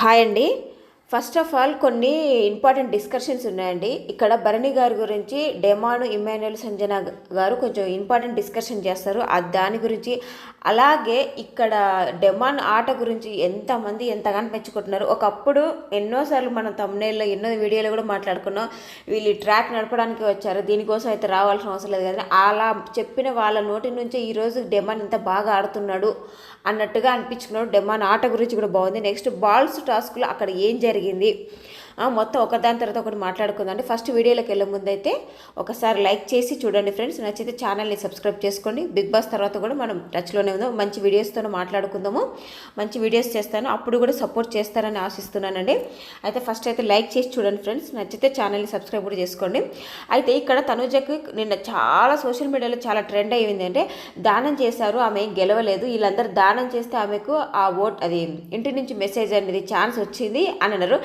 Hi అండి. First of all కొన్ని important discussions ఉన్నాయండి. ఇక్కడ భరణి గారి గురించి డెమాను ఇమాన్యుల్ సంజన గారు కొంచెం ఇంపార్టెంట్ డిస్కషన్ చేస్తారు. దాని గురించి అలాగే ఇక్కడ డెమాన్ ఆట గురించి ఎంతమంది ఎంతగానో మెచ్చుకుంటున్నారు. ఒకప్పుడు ఎన్నోసార్లు మనం తమ్నేల్లో ఎన్నో వీడియోలు కూడా మాట్లాడుకున్నాం. వీళ్ళు ట్రాక్ నడపడానికి వచ్చారు. దీనికోసం అయితే రావాల్సిన అవసరం లేదు కానీ అలా చెప్పిన వాళ్ళ నోటి నుంచి ఈరోజు డెమాన్ ఇంత బాగా ఆడుతున్నాడు అన్నట్టుగా అనిపించుకున్నాడు డెమాన్ ఆట గురించి కూడా బాగుంది. నెక్స్ట్ బాల్స్ టాస్క్లో అక్కడ ఏం జరిగింది? జరిగింది. మొత్తం ఒకదాని తర్వాత ఒకటి మాట్లాడుకుందండి ఫస్ట్ వీడియోలోకి వెళ్ళే ముందు అయితే ఒకసారి లైక్ చేసి చూడండి ఫ్రెండ్స్. నచ్చితే ఛానల్ని సబ్స్క్రైబ్ చేసుకోండి. బిగ్ బాస్ తర్వాత కూడా మనం టచ్లోనే ఉందాం. మంచి వీడియోస్తో మాట్లాడుకుందాము. మంచి వీడియోస్ చేస్తాను. అప్పుడు కూడా సపోర్ట్ చేస్తారని ఆశిస్తున్నానండి. అయితే ఫస్ట్ అయితే లైక్ చేసి చూడండి ఫ్రెండ్స్. నచ్చితే ఛానల్ని సబ్స్క్రైబ్ కూడా చేసుకోండి. అయితే ఇక్కడ తనుజకి నిన్న చాలా సోషల్ మీడియాలో చాలా ట్రెండ్ అయ్యింది అంటే దానం చేశారు ఆమె గెలవలేదు. వీళ్ళందరూ దానం చేస్తే ఆమెకు ఆ ఓట్ అది ఇంటి నుంచి మెసేజ్ అనేది ఛాన్స్ వచ్చింది అని అన్నారు.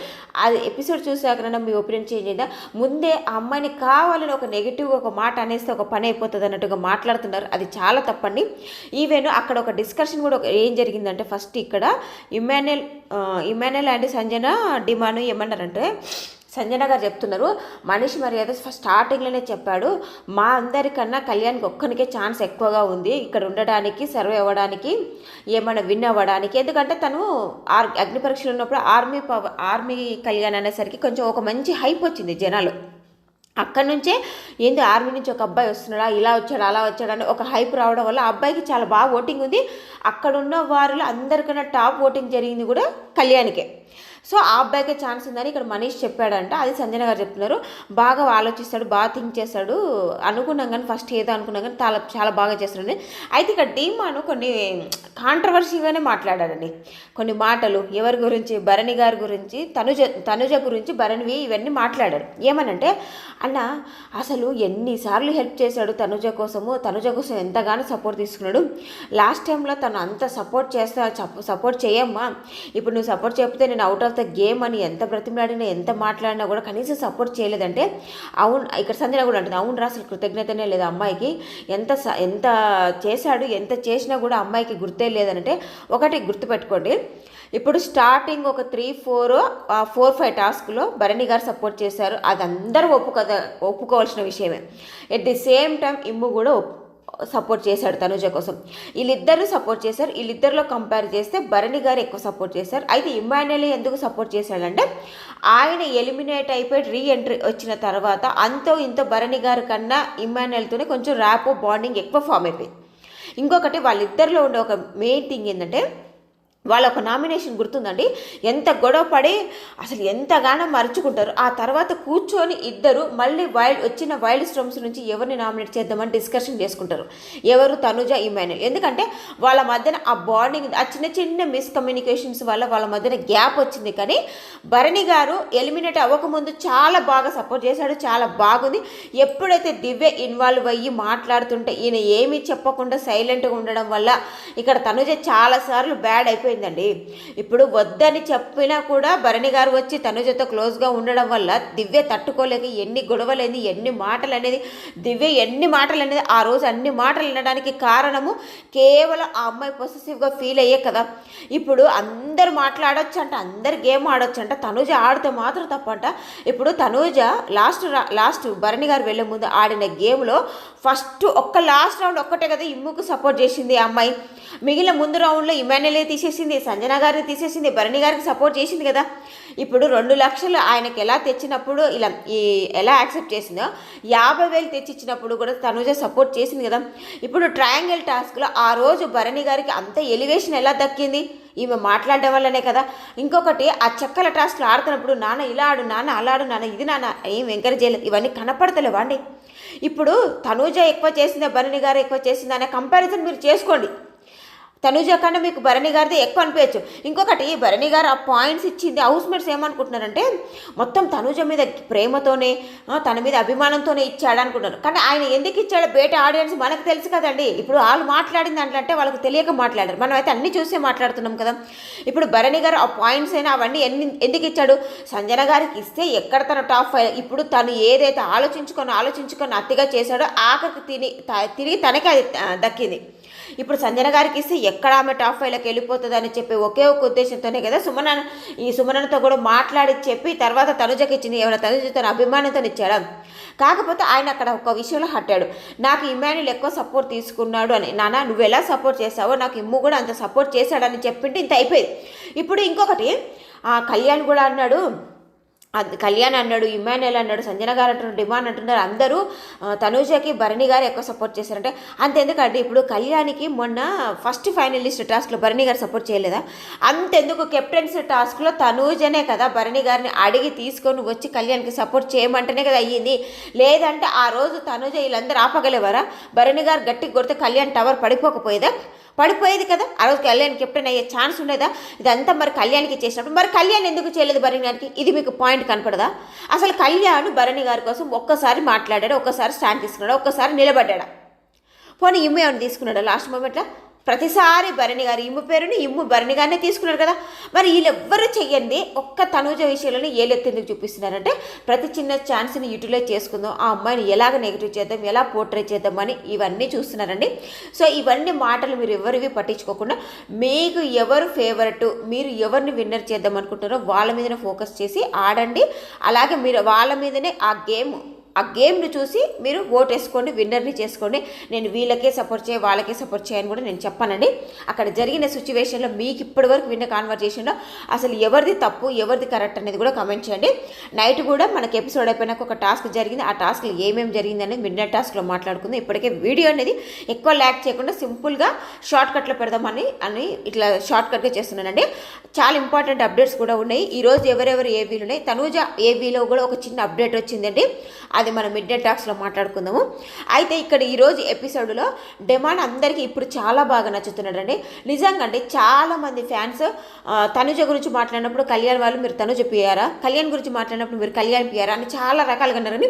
అది ఎపిసోడ్ చూసాకనన్నా మీ ఒపీనియన్ చేంజ్ అయిందా ముందే ఆ అమ్మాయిని కావాలని ఒక నెగిటివ్ ఒక మాట అనేస్తే ఒక పని అయిపోతుంది అన్నట్టుగా మాట్లాడుతున్నారు. అది చాలా తప్పండి. ఈవెన్ అక్కడ ఒక డిస్కషన్ కూడా ఒక ఏం జరిగిందంటే ఫస్ట్ ఇక్కడ ఇమాన్యుయల్ ఇమాన్యుయల్ అండ్ సంజన డిమాను ఏమన్నారంటే సంజన గారు చెప్తున్నారు. మనిషి మర్యాద స్టార్టింగ్లోనే చెప్పాడు. మా అందరికన్నా కళ్యాణ్కి ఒక్కనికే ఛాన్స్ ఎక్కువగా ఉంది. ఇక్కడ ఉండడానికి సర్వే అవ్వడానికి ఏమైనా విన్ అవ్వడానికి. ఎందుకంటే తను ఆర్ అగ్ని పరీక్షలు ఉన్నప్పుడు ఆర్మీ పవ ఆర్మీ కళ్యాణ్ అనేసరికి కొంచెం ఒక మంచి హైప్ వచ్చింది జనాలు. అక్కడి నుంచే ఏంది ఆర్మీ నుంచి ఒక అబ్బాయి వస్తున్నాడా ఇలా వచ్చాడు అలా వచ్చాడు అని ఒక హైప్ రావడం వల్ల ఆ అబ్బాయికి చాలా బాగా ఓటింగ్ ఉంది. అక్కడ ఉన్న వారిలో అందరికన్నా టాప్ ఓటింగ్ జరిగింది కూడా కళ్యాణ్కే. సో ఆ అబ్బాయికే ఛాన్స్ ఉందని ఇక్కడ మనీష్ చెప్పాడంట. అది సంజన గారు చెప్తున్నారు. బాగా ఆలోచిస్తాడు బాగా థింక్ చేస్తాడు. అనుకున్నాం కానీ ఫస్ట్ ఏదో అనుకున్నాం కానీ చాలా చాలా బాగా చేస్తాడని. అయితే ఇక్కడ డీమాను కొన్ని కాంట్రవర్సీగానే మాట్లాడాడండి. కొన్ని మాటలు ఎవరి గురించి భరణి గారి గురించి తనుజ తనుజ గురించి భరణివి ఇవన్నీ మాట్లాడాడు. ఏమనంటే అన్న అసలు ఎన్నిసార్లు హెల్ప్ చేశాడు తనుజ కోసము? తనుజ కోసం ఎంతగానో సపోర్ట్ తీసుకున్నాడు. లాస్ట్ టైంలో తను అంత సపోర్ట్ చేస్తా సపోర్ట్ చేయమ్మా. ఇప్పుడు నువ్వు సపోర్ట్ చెప్తే నేను అవుట్ ఆఫ్ తర్వాత గేమ్ అని ఎంత బ్రతిమలాడినా ఎంత మాట్లాడినా కూడా కనీసం సపోర్ట్ చేయలేదంటే అవును ఇక్కడ సంధ్య కూడా అంటుంది అవును రా అసలు కృతజ్ఞతనే లేదు అమ్మాయికి. ఎంత ఎంత చేశాడు ఎంత చేసినా కూడా అమ్మాయికి గుర్తే లేదంటే ఒకటి గుర్తుపెట్టుకోండి. ఇప్పుడు స్టార్టింగ్ ఒక త్రీ ఫోర్ ఫోర్ ఫైవ్ టాస్క్లో భరణి గారు సపోర్ట్ చేశారు. అది అందరూ ఒప్పుకోద ఒప్పుకోవాల్సిన విషయమే. ఎట్ ది సేమ్ టైం ఇమ్ము కూడా సపోర్ట్ చేశాడు తనుజ కోసం. వీళ్ళిద్దరూ సపోర్ట్ చేశారు. వీళ్ళిద్దరిలో కంపేర్ చేస్తే భరణి గారు ఎక్కువ సపోర్ట్ చేశారు. అయితే ఇమాన్యుయల్ ఎందుకు సపోర్ట్ చేశాడంటే ఆయన ఎలిమినేట్ అయిపోయి రీ ఎంట్రీ వచ్చిన తర్వాత అంతో ఇంతో భరణి గారి కన్నా ఇమాన్యుయల్తోనే కొంచెం ర్యాపో బాండింగ్ ఎక్కువ ఫామ్ అయిపోయింది. ఇంకొకటి వాళ్ళిద్దరిలో ఉండే ఒక మెయిన్ థింగ్ ఏంటంటే వాళ్ళ ఒక నామినేషన్ గుర్తుందండి. ఎంత గొడవ పడి అసలు ఎంతగానో మరుచుకుంటారు. ఆ తర్వాత కూర్చొని ఇద్దరు మళ్ళీ వైల్డ్ వచ్చిన వైల్డ్ స్ట్రమ్స్ నుంచి ఎవరిని నామినేట్ చేద్దామని డిస్కషన్ చేసుకుంటారు. ఎవరు తనుజ ఈమెను ఎందుకంటే వాళ్ళ మధ్యన ఆ బాండింగ్ ఆ చిన్న చిన్న మిస్కమ్యూనికేషన్స్ వల్ల వాళ్ళ మధ్యన గ్యాప్ వచ్చింది. కానీ భరణి గారు ఎలిమినేట్ అవ్వకముందు చాలా బాగా సపోర్ట్ చేశాడు. చాలా బాగుంది. ఎప్పుడైతే దివ్య ఇన్వాల్వ్ అయ్యి మాట్లాడుతుంటే ఈయన ఏమీ చెప్పకుండా సైలెంట్గా ఉండడం వల్ల ఇక్కడ తనుజ చాలాసార్లు బ్యాడ్ అయిపోయిందండి ఇప్పుడు వద్దని చెప్పినా కూడా భరణి గారు వచ్చి తనుజతో క్లోజ్గా ఉండడం వల్ల దివ్య తట్టుకోలేక ఎన్ని గొడవలైంది ఎన్ని మాటలు అనేది దివ్య ఎన్ని మాటలు అనేది ఆ రోజు అన్ని మాటలు వినడానికి కారణము కేవలం ఆ అమ్మాయి పొసెసివ్గా ఫీల్ అయ్యే కదా. ఇప్పుడు అందరు మాట్లాడొచ్చు అంట అందరు గేమ్ ఆడొచ్చు అంట తనుజ ఆడితే మాత్రం తప్పంట. ఇప్పుడు తనుజ లాస్ట్ లాస్ట్ భరణి గారు వెళ్ళే ముందు ఆడిన గేమ్లో ఫస్ట్ ఒక్క లాస్ట్ రౌండ్ ఒక్కటే కదా ఇమ్ముకు సపోర్ట్ చేసింది ఆ అమ్మాయి. మిగిలిన ముందు రౌండ్లో ఇమాన్యులే తీసేసింది సంజన గారిని తీసేసింది భరణి గారికి సపోర్ట్ చేసింది కదా. ఇప్పుడు రెండు లక్షలు ఆయనకి ఎలా తెచ్చినప్పుడు ఇలా ఈ ఎలా యాక్సెప్ట్ చేసిందో యాభై వేలు తెచ్చిచ్చినప్పుడు కూడా తనుజ సపోర్ట్ చేసింది కదా. ఇప్పుడు ట్రయాంగిల్ టాస్క్లో ఆ రోజు భరణి గారికి అంత ఎలివేషన్ ఎలా దక్కింది? ఈమె మాట్లాడడం వల్లనే కదా. ఇంకొకటి ఆ చెక్కల టాస్క్లు ఆడుతున్నప్పుడు నాన్న ఇలా ఆడు నాన్న అలా ఆడు నాన్న ఇది నాన్న ఏం ఎంకరేజ్ చేయలేదు ఇవన్నీ కనపడతలేవా అండి ఇప్పుడు తనూజ ఎక్కువ చేసిందా భరణి గారు ఎక్కువ చేసిందా అనే కంపారిజన్ మీరు చేసుకోండి. తనుజ కన్నా మీకు భరణి గారిది ఎక్కువ అనిపించచ్చు. ఇంకొకటి భరణి గారు ఆ పాయింట్స్ ఇచ్చింది హౌస్ మేట్స్ ఏమనుకుంటున్నారంటే మొత్తం తనుజ మీద ప్రేమతోనే తన మీద అభిమానంతోనే ఇచ్చాడు అనుకుంటున్నారు కానీ ఆయన ఎందుకు ఇచ్చాడో బయట ఆడియన్స్ మనకు తెలుసు కదండి. ఇప్పుడు వాళ్ళు మాట్లాడింది అంటే వాళ్ళకి తెలియక మాట్లాడారు. మనం అయితే అన్ని చూసే మాట్లాడుతున్నాం కదా. ఇప్పుడు భరణి గారు ఆ పాయింట్స్ అయినా అవన్నీ ఎన్ని ఎందుకు ఇచ్చాడు? సంజన గారికి ఇస్తే ఎక్కడ తన టాప్ ఫైవ్? ఇప్పుడు తను ఏదైతే ఆలోచించుకొని ఆలోచించుకొని అతిగా చేశాడో ఆఖరికి తిని తిరిగి తనకే అది దక్కింది. ఇప్పుడు సంజన గారికి ఇస్తే ఎక్కడ ఆమె టాప్ ఫైవ్లోకి వెళ్ళిపోతుంది అని చెప్పి ఒకే ఒక ఉద్దేశంతోనే కదా సుమన ఈ సుమనతో కూడా మాట్లాడి చెప్పి తర్వాత తనుజకి ఇచ్చింది ఏమైనా తనుజతో అభిమానంతో ఇచ్చాడు? కాకపోతే ఆయన అక్కడ ఒక విషయంలో హట్టాడు. నాకు ఇమాన్యుల్ ఎక్కువ సపోర్ట్ తీసుకున్నాడు అని. నాన్న నువ్వు ఎలా సపోర్ట్ చేసావో నాకు ఇమ్ము కూడా అంత సపోర్ట్ చేశాడని చెప్పింటే ఇంత అయిపోయింది. ఇప్పుడు ఇంకొకటి ఆ కళ్యాణ్ కూడా అన్నాడు కళ్యాణ్ అన్నాడు ఇమాన్యుల్ అన్నాడు సంజన గారు అంటున్నారు డిమాండ్ అంటున్నారు అందరూ తనూజకి భరణి గారు ఎక్కువ సపోర్ట్ చేశారంటే అంతెందుకంటే ఇప్పుడు కళ్యాణ్కి మొన్న ఫస్ట్ ఫైనలిస్ట్ టాస్క్లో భరణి గారు సపోర్ట్ చేయలేదా? అంతెందుకు కెప్టెన్స్ టాస్క్లో తనూజనే కదా భరణి గారిని అడిగి తీసుకొని వచ్చి కళ్యాణ్కి సపోర్ట్ చేయమంటేనే కదా అయ్యింది. లేదంటే ఆ రోజు తనూజ వీళ్ళందరూ ఆపగలేవారా? భరణి గారు గట్టి కొడితే కళ్యాణ్ టవర్ పడిపోకపోయేదా? పడిపోయేది కదా? ఆ రోజు కళ్యాణ్ కెప్టెన్ అయ్యే ఛాన్స్ ఉండేదా? ఇదంతా మరి కళ్యాణ్కి చేసినప్పుడు. మరి కళ్యాణ్ ఎందుకు చేయలేదు భరణి గారికి ఇది మీకు పాయింట్ కనపడదా? అసలు కళ్యాణ్ భరణి గారి కోసం ఒక్కసారి మాట్లాడాడు? ఒక్కసారి స్టాండ్ తీసుకున్నాడు? ఒక్కసారి నిలబడ్డాడు? పోనీ ఇమ్మ ఏమైనా తీసుకున్నాడా? లాస్ట్ మూమెంట్లో? ప్రతిసారి భరణి గారు ఇమ్ము పేరుని ఇమ్ము భరణి గారినే తీసుకున్నారు కదా. మరి వీళ్ళెవ్వరూ చెయ్యండి. ఒక్క తనుజ విషయంలోనే ఏలెత్తేందుకు చూపిస్తున్నారంటే ప్రతి చిన్న ఛాన్స్ని యూటిలైజ్ చేసుకుందాం. ఆ అమ్మాయిని ఎలాగ నెగిటివ్ చేద్దాం ఎలా పోర్ట్రే చేద్దాం అని ఇవన్నీ చూస్తున్నారండి. సో ఇవన్నీ మాటలు మీరు ఎవరివి పట్టించుకోకుండా మీకు ఎవరు ఫేవరెట్ మీరు ఎవరిని విన్నర్ చేద్దాం అనుకుంటారో వాళ్ళ మీదనే ఫోకస్ చేసి ఆడండి. అలాగే మీరు వాళ్ళ మీదనే ఆ గేమ్ ఆ గేమ్ని చూసి మీరు ఓట్ వేసుకోండి విన్నర్ని చేసుకోండి. నేను వీళ్ళకే సపోర్ట్ చేయ వాళ్ళకే సపోర్ట్ చేయని కూడా నేను చెప్పానండి. అక్కడ జరిగిన సిచ్యువేషన్లో మీకు ఇప్పటివరకు విన్న కాన్వర్జేషన్లో అసలు ఎవరిది తప్పు ఎవరిది కరెక్ట్ అనేది కూడా కమెంట్ చేయండి. నైట్ కూడా మనకి ఎపిసోడ్ అయిపోయినాక ఒక టాస్క్ జరిగింది. ఆ టాస్క్లో ఏమేమి జరిగింది అనేది మిడ్ నైట్ టాస్క్లో మాట్లాడుకుందాం. ఇప్పటికే వీడియో అనేది ఎక్కువ ల్యాక్ చేయకుండా సింపుల్గా షార్ట్ కట్లో పెడదామని అని ఇట్లా షార్ట్ కట్గా చేస్తున్నానండి. చాలా ఇంపార్టెంట్ అప్డేట్స్ కూడా ఉన్నాయి. ఈరోజు ఎవరెవరు ఏవీలు ఉన్నాయి? తనూజ ఏవీలో కూడా ఒక చిన్న అప్డేట్ వచ్చిందండి. అది అది మనం మిడ్ డే టాక్స్లో మాట్లాడుకుందాము. అయితే ఇక్కడ ఈరోజు ఎపిసోడ్లో డెమాన్ అందరికీ ఇప్పుడు చాలా బాగా నచ్చుతున్నాడండి. నిజంగా అండి చాలామంది ఫ్యాన్స్ తనుజ గురించి మాట్లాడినప్పుడు కళ్యాణ్ వాళ్ళు మీరు తనుజ పియారా కళ్యాణ్ గురించి మాట్లాడినప్పుడు మీరు కళ్యాణ్ పియారా అని చాలా రకాలుగా ఉన్నారని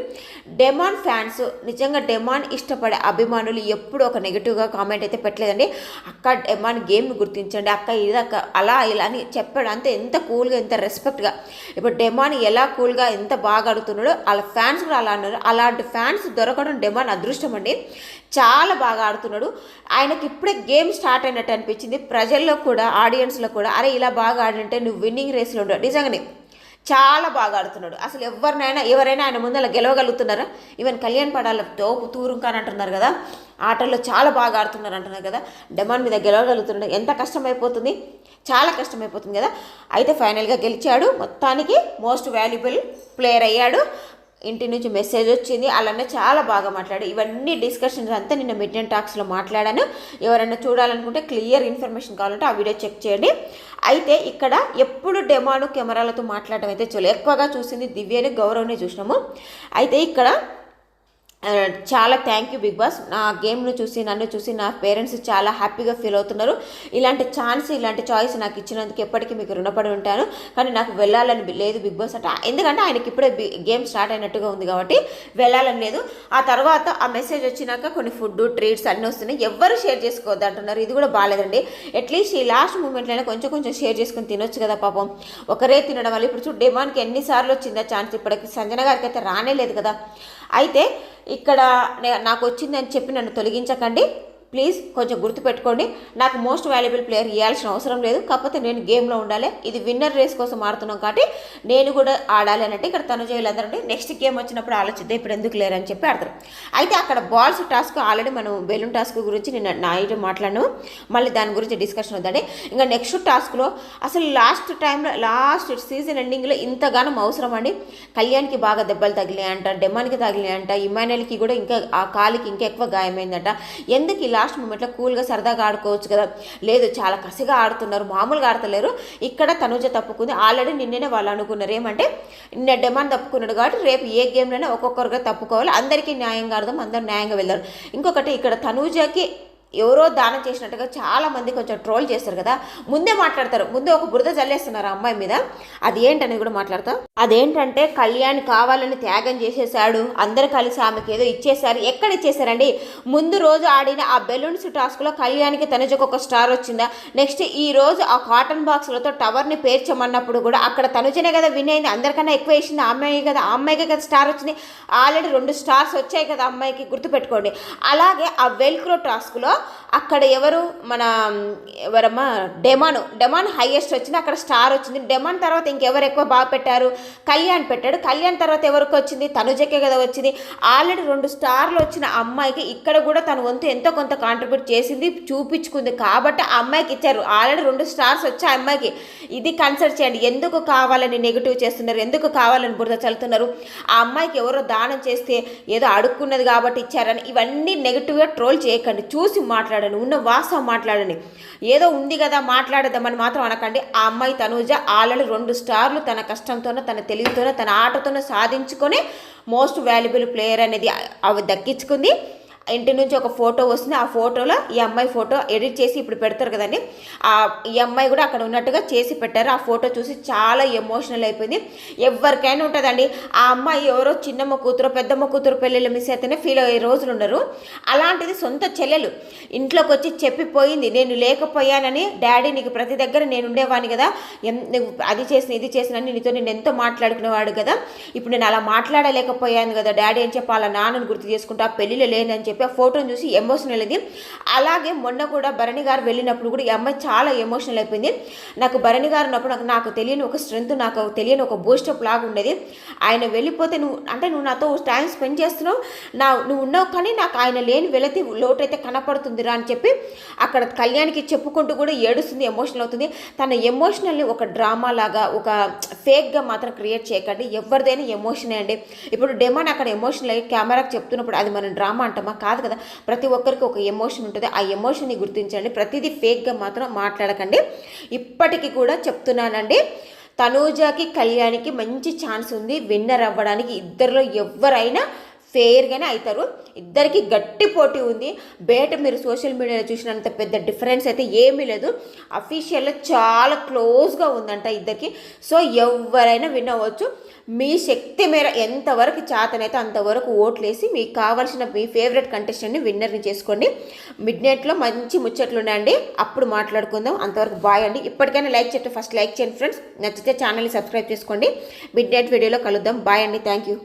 డెమాన్ ఫ్యాన్స్ నిజంగా డెమాన్ ఇష్టపడే అభిమానులు ఎప్పుడు ఒక నెగిటివ్గా కామెంట్ అయితే పెట్టలేదండి. అక్క డెమాన్ గేమ్ని గుర్తించండి. అక్క ఇది అక్క అలా ఇలా అని చెప్పాడు. అంతే ఎంత కూల్గా ఎంత రెస్పెక్ట్గా ఇప్పుడు డెమాన్ ఎలా కూల్గా ఎంత బాగా ఆడుతున్నాడో వాళ్ళ ఫ్యాన్స్ కూడా అలా అన్నారు అలాంటి ఫ్యాన్స్ దొరకడం డెమాన్ అదృష్టం అండి. చాలా బాగా ఆడుతున్నాడు. ఆయనకి ఇప్పుడే గేమ్ స్టార్ట్ అయినట్టు అనిపించింది. ప్రజల్లో కూడా ఆడియన్స్లో కూడా అరే ఇలా బాగా ఆడింటే నువ్వు విన్నింగ్ రేస్లో ఉండవు. నిజంగానే చాలా బాగా ఆడుతున్నాడు. అసలు ఎవరినైనా ఎవరైనా ఆయన ముందర గెలవగలుగుతున్నారా? ఈవెన్ కళ్యాణ్ పడాల తోపు తూరుంకాని అంటున్నారు కదా. ఆటల్లో చాలా బాగా ఆడుతున్నారు అంటున్నారు కదా. డెమాన్ మీద గెలవగలుగుతున్నాడు. ఎంత కష్టమైపోతుంది? చాలా కష్టమైపోతుంది కదా. అయితే ఫైనల్గా గెలిచాడు. మొత్తానికి మోస్ట్ వాల్యుబుల్ ప్లేయర్ అయ్యాడు. ఇంటి నుంచి మెసేజ్ వచ్చింది. అలానే చాలా బాగా మాట్లాడు ఇవన్నీ డిస్కషన్స్ అంతా నిన్న మిడ్ అండ్ టాక్స్లో మాట్లాడాను. ఎవరైనా చూడాలనుకుంటే క్లియర్ ఇన్ఫర్మేషన్ కావాలంటే ఆ వీడియో చెక్ చేయండి. అయితే ఇక్కడ ఎప్పుడు డెమాను కెమెరాలతో మాట్లాడడం అయితే చూడలేదు ఎక్కువగా చూసింది. దివ్యని గౌరవ్ని చూసినాము. అయితే ఇక్కడ చాలా థ్యాంక్ యూ బిగ్ బాస్ నా గేమ్ను చూసి నన్ను చూసి నా పేరెంట్స్ చాలా హ్యాపీగా ఫీల్ అవుతున్నారు. ఇలాంటి ఛాన్స్ ఇలాంటి చాయిస్ నాకు ఇచ్చినందుకు ఎప్పటికీ మీకు రుణపడి ఉంటాను. కానీ నాకు వెళ్ళాలని లేదు బిగ్ బాస్ అంటే. ఎందుకంటే ఆయనకి ఇప్పుడే గేమ్ స్టార్ట్ అయినట్టుగా ఉంది కాబట్టి వెళ్ళాలని లేదు. ఆ తర్వాత ఆ మెసేజ్ వచ్చినాక కొన్ని ఫుడ్ ట్రీట్స్ అన్నీ వస్తున్నాయి. ఎవ్వరు షేర్ చేసుకోవద్దు అంటున్నారు. ఇది కూడా బాగాలేదండి అట్లీస్ట్ ఈ లాస్ట్ మూమెంట్లోనే కొంచెం కొంచెం షేర్ చేసుకుని తినొచ్చు కదా పాపం. ఒకరే తినడం వల్ల ఇప్పుడు చూడు డెమాన్కి ఎన్నిసార్లు వచ్చిందా ఛాన్స్ ఇప్పటికి సంజన గారికి అయితే రానే లేదు కదా. అయితే ఇక్కడ నే- నాకు వచ్చిందని చెప్పి నన్ను తొలగించకండి. ప్లీజ్ కొంచెం గుర్తుపెట్టుకోండి. నాకు మోస్ట్ వాల్యుబుల్ ప్లేయర్ ఇవ్వాల్సిన అవసరం లేదు. కాకపోతే నేను గేమ్లో ఉండాలి. ఇది విన్నర్ రేస్ కోసం ఆడుతున్నాం కాబట్టి నేను కూడా ఆడాలి అని ఇక్కడ తను వీళ్ళందరూ అంటే నెక్స్ట్ గేమ్ వచ్చినప్పుడు ఆలోచిద్దాం. ఇప్పుడు ఎందుకు లేరు అని చెప్పి ఆడతారు. అయితే అక్కడ బాల్స్ టాస్క్ ఆల్రెడీ మనం బెలూన్ టాస్క్ గురించి నేను నైట్ మాట్లాడను మళ్ళీ దాని గురించి డిస్కషన్ అవుతుంది ఇంకా నెక్స్ట్ టాస్క్లో అసలు లాస్ట్ టైంలో లాస్ట్ సీజన్ ఎండింగ్లో ఇంతగానం అవసరం అండి. కళ్యాణ్కి బాగా దెబ్బలు తగిలాయంట డెమాన్కి తగిలాయంట ఇమానుయల్కి కూడా ఇంకా ఆ కాలికి ఇంకా ఎక్కువ గాయమైందట. ఎందుకు ఇలా లాస్ట్ మూమెంట్లో కూల్గా సరదాగా ఆడుకోవచ్చు కదా. లేదు చాలా కసిగా ఆడుతున్నారు మామూలుగా ఆడతలేరు. ఇక్కడ తనుజ తప్పుకుంది. ఆల్రెడీ నిన్ననే వాళ్ళు అనుకున్నారు. ఏమంటే నిన్న డిమాండ్ తప్పుకున్నాడు కాబట్టి రేపు ఏ గేమ్లోనే ఒక్కొక్కరుగా తప్పుకోవాలి. అందరికీ న్యాయంగా ఆడదాం అందరూ న్యాయంగా వెళ్దాం. ఇంకొకటి ఇక్కడ తనుజకి ఎవరో దానం చేసినట్టుగా చాలా మంది కొంచెం ట్రోల్ చేస్తారు కదా. ముందే మాట్లాడతారు. ముందే ఒక బురద చల్లేస్తున్నారు అమ్మాయి మీద. అది ఏంటనేది కూడా మాట్లాడతాం. అదేంటంటే కళ్యాణ్ కావాలని త్యాగం చేసేసాడు అందరు కలిసి ఆమెకి ఏదో ఇచ్చేసారు ఎక్కడ ఇచ్చేసారండి ముందు రోజు ఆడిన ఆ బెలూన్స్ టాస్క్లో కళ్యాణ్కి తనుజకు ఒక స్టార్ వచ్చిందా? నెక్స్ట్ ఈ రోజు ఆ కాటన్ బాక్స్లతో టవర్ని పేర్చమన్నప్పుడు కూడా అక్కడ తనుజనే కదా విన్ అయింది. అందరికన్నా ఎక్కువ వేసింది ఆ అమ్మాయి కదా. ఆ అమ్మాయికి కదా స్టార్ వచ్చింది. ఆల్రెడీ రెండు స్టార్స్ వచ్చాయి కదా అమ్మాయికి గుర్తుపెట్టుకోండి. అలాగే ఆ వెల్క్రో టాస్క్లో అక్కడ ఎవరు మన ఎవరమ్మా డెమాన్. డెమాన్ హైయెస్ట్ వచ్చింది అక్కడ స్టార్ వచ్చింది. డెమాన్ తర్వాత ఇంకెవరు ఎక్కువ బాగా పెట్టారు? కళ్యాణ్ పెట్టాడు. కళ్యాణ్ తర్వాత ఎవరికి వచ్చింది? తనుజకే కదా వచ్చింది. ఆల్రెడీ రెండు స్టార్లు వచ్చిన అమ్మాయికి ఇక్కడ కూడా తన వంతు ఎంతో కొంత కాంట్రిబ్యూట్ చేసింది చూపించుకుంది. కాబట్టి ఆ అమ్మాయికి ఇచ్చారు. ఆల్రెడీ రెండు స్టార్స్ వచ్చి ఆ అమ్మాయికి ఇది కన్సిడర్ చేయండి. ఎందుకు కావాలని నెగిటివ్ చేస్తున్నారు? ఎందుకు కావాలని బురద చల్లుతున్నారు? ఆ అమ్మాయికి ఎవరో దానం చేస్తే ఏదో అడుక్కున్నది కాబట్టి ఇచ్చారని ఇవన్నీ నెగిటివ్గా ట్రోల్ చేయకండి. చూసి మాట్లాడండి ఉన్న వాస్తవం మాట్లాడండి ఏదో ఉంది కదా మాట్లాడదామని మాత్రం అనకండి. ఆ అమ్మాయి తనూజ ఆల్రెడీ రెండు స్టార్లు తన కష్టంతోనో తన తెలివితోనో తన ఆటతోనో సాధించుకొని మోస్ట్ వాల్యుబుల్ ప్లేయర్ అనేది అవి దక్కించుకుంది. ఇంటి నుంచి ఒక ఫోటో వస్తుంది. ఆ ఫోటోలో ఈ అమ్మాయి ఫోటో ఎడిట్ చేసి ఇప్పుడు పెడతారు కదండి. ఆ ఈ అమ్మాయి కూడా అక్కడ ఉన్నట్టుగా చేసి పెట్టారు. ఆ ఫోటో చూసి చాలా ఎమోషనల్ అయిపోయింది. ఎవరికైనా ఉంటుందండి. ఆ అమ్మాయి ఎవరో చిన్నమ్మ కూతురు పెద్దమ్మ కూతురు పెళ్ళిళ్ళు మిస్ అయితేనే ఫీల్ అయ్యే రోజులు ఉన్నారు అలాంటిది సొంత చెల్లెలు ఇంట్లోకి వచ్చి చెప్పిపోయింది. నేను లేకపోయానని డాడీ నీకు ప్రతి దగ్గర నేను ఉండేవాడిని కదా. ఎం అది చేసిన ఇది చేసిన అని నీతో నేను ఎంతో మాట్లాడుకునేవాడు కదా. ఇప్పుడు నేను అలా మాట్లాడలేకపోయాను కదా. డాడీ అని చెప్పి అలా నాన్నను గుర్తు చేసుకుంటా పెళ్ళిలో లేనని చెప్పి ఆ ఫోటోని చూసి ఎమోషనల్ అయింది అలాగే మొన్న కూడా భరణి గారు వెళ్ళినప్పుడు కూడా ఈ అమ్మాయి చాలా ఎమోషనల్ అయిపోయింది. నాకు భరణి గారు ఉన్నప్పుడు నాకు నాకు తెలియని ఒక స్ట్రెంత్ నాకు తెలియని ఒక బూస్టప్ లాగా ఉండేది. ఆయన వెళ్ళిపోతే నువ్వు అంటే నువ్వు నాతో టైం స్పెండ్ చేస్తున్నావు. నా నువ్వు ఉన్నావు కానీ నాకు ఆయన లేని వెళితే లోటు అయితే కనపడుతుందిరా అని చెప్పి అక్కడ కళ్యాణ్కి చెప్పుకుంటూ కూడా ఏడుస్తుంది ఎమోషనల్ అవుతుంది. తన ఎమోషనల్ని ఒక డ్రామా లాగా ఒక ఫేక్గా మాత్రం క్రియేట్ చేయకండి. ఎవరిదైనా ఎమోషనే అండి. ఇప్పుడు డెమాన్ అక్కడ ఎమోషనల్ అయ్యి కెమెరాకి చెప్తున్నప్పుడు అది మనం డ్రామా అంటామా? కాదు కదా. ప్రతి ఒక్కరికి ఒక ఎమోషన్ ఉంటుంది. ఆ ఎమోషన్ని గుర్తించండి. ప్రతిదీ ఫేక్గా మాత్రం మాట్లాడకండి. ఇప్పటికీ కూడా చెప్తున్నానండి. తనూజాకి కళ్యాణికి మంచి ఛాన్స్ ఉంది. విన్నర్ అవ్వడానికి ఇద్దరిలో ఎవరైనా ఫెయిర్గానే అవుతారు. ఇద్దరికి గట్టి పోటీ ఉంది. బయట మీరు సోషల్ మీడియాలో చూసినంత పెద్ద డిఫరెన్స్ అయితే ఏమీ లేదు. అఫీషియల్లో చాలా క్లోజ్గా ఉందంట ఇద్దరికి. సో ఎవరైనా విన్ అవ్వచ్చు. మీ శక్తి మేర ఎంతవరకు చేతనైతే అంతవరకు ఓట్లేసి మీకు కావాల్సిన మీ ఫేవరెట్ కంటెస్టెంట్ని విన్నర్ని చేసుకోండి. మిడ్ నైట్లో మంచి ముచ్చట్లు ఉన్నాయండి. అప్పుడు మాట్లాడుకుందాం. అంతవరకు బాయ్ అండి. ఇప్పటికైనా లైక్ చేయండి. ఫస్ట్ లైక్ చేయండి ఫ్రెండ్స్. నచ్చితే ఛానల్ని సబ్స్క్రైబ్ చేసుకోండి. మిడ్ నైట్ వీడియోలో కలుద్దాం. బాయ్ అండి. Thank you